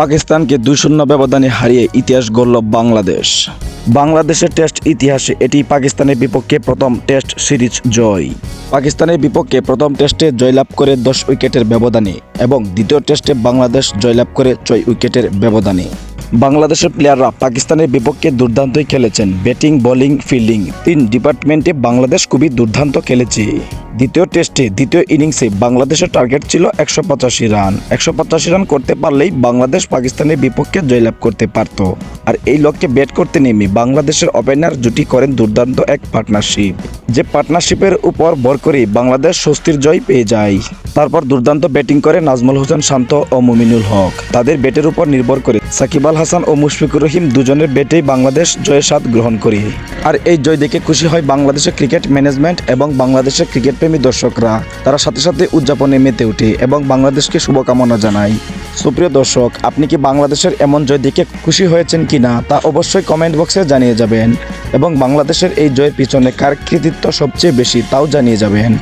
পাকিস্তানকে দুই শূন্য ব্যবধানে হারিয়ে ইতিহাস গড়ল বাংলাদেশ। বাংলাদেশের টেস্ট ইতিহাসে এটি পাকিস্তানের বিপক্ষে প্রথম টেস্ট সিরিজ জয়। পাকিস্তানের বিপক্ষে প্রথম টেস্টে জয়লাভ করে দশ উইকেটের ব্যবধানে এবং দ্বিতীয় টেস্টে বাংলাদেশ জয়লাভ করে ছয় উইকেটের ব্যবধানে। বাংলাদেশের প্লেয়াররা পাকিস্তানের বিপক্ষে দুর্দান্তই খেলেছেন। ব্যাটিং বোলিং ফিল্ডিং তিন ডিপার্টমেন্টে বাংলাদেশ খুবই দুর্দান্ত খেলেছে। দ্বিতীয় টেস্টে দ্বিতীয় ইনিংসে বাংলাদেশের টার্গেট ছিল একশো পঁচাশি রান। একশো পঁচাশি রান করতে পারলেই বাংলাদেশ পাকিস্তানের বিপক্ষে জয়লাভ করতে পারত। আর এই লক্ষ্যে ব্যাট করতে নেমে বাংলাদেশের ওপেনার জুটি করেন দুর্দান্ত এক পার্টনারশিপ, যে পার্টনারশিপের উপর ভর করে বাংলাদেশ স্বস্তির জয় পেয়ে যায়। তারপর দুর্দান্ত ব্যাটিং করে নাজমুল হোসেন শান্ত ও মুমিনুল হক। তাদের ব্যাটের উপর নির্ভর করে সাকিব আল হাসান ও মুশফিকুর রহিম দুজনের ব্যাটেই বাংলাদেশ জয়ের স্বাদ গ্রহণ করে। আর এই জয় দেখে খুশি হয় বাংলাদেশের ক্রিকেট ম্যানেজমেন্ট এবং বাংলাদেশের ক্রিকেট প্রেমী দর্শকরা। তারা সাথে সাথে উদযাপনে মেতে ওঠে এবং বাংলাদেশকে শুভকামনা জানায়। সুপ্রিয় দর্শক, আপনি কি বাংলাদেশের এমন জয় দেখে খুশি হয়েছেন কি না তা অবশ্যই কমেন্ট বক্সে জানিয়ে যাবেন এবং বাংলাদেশের এই জয়ের পিছনে কার কৃতিত্ব সবচেয়ে বেশি তাও জানিয়ে যাবেন।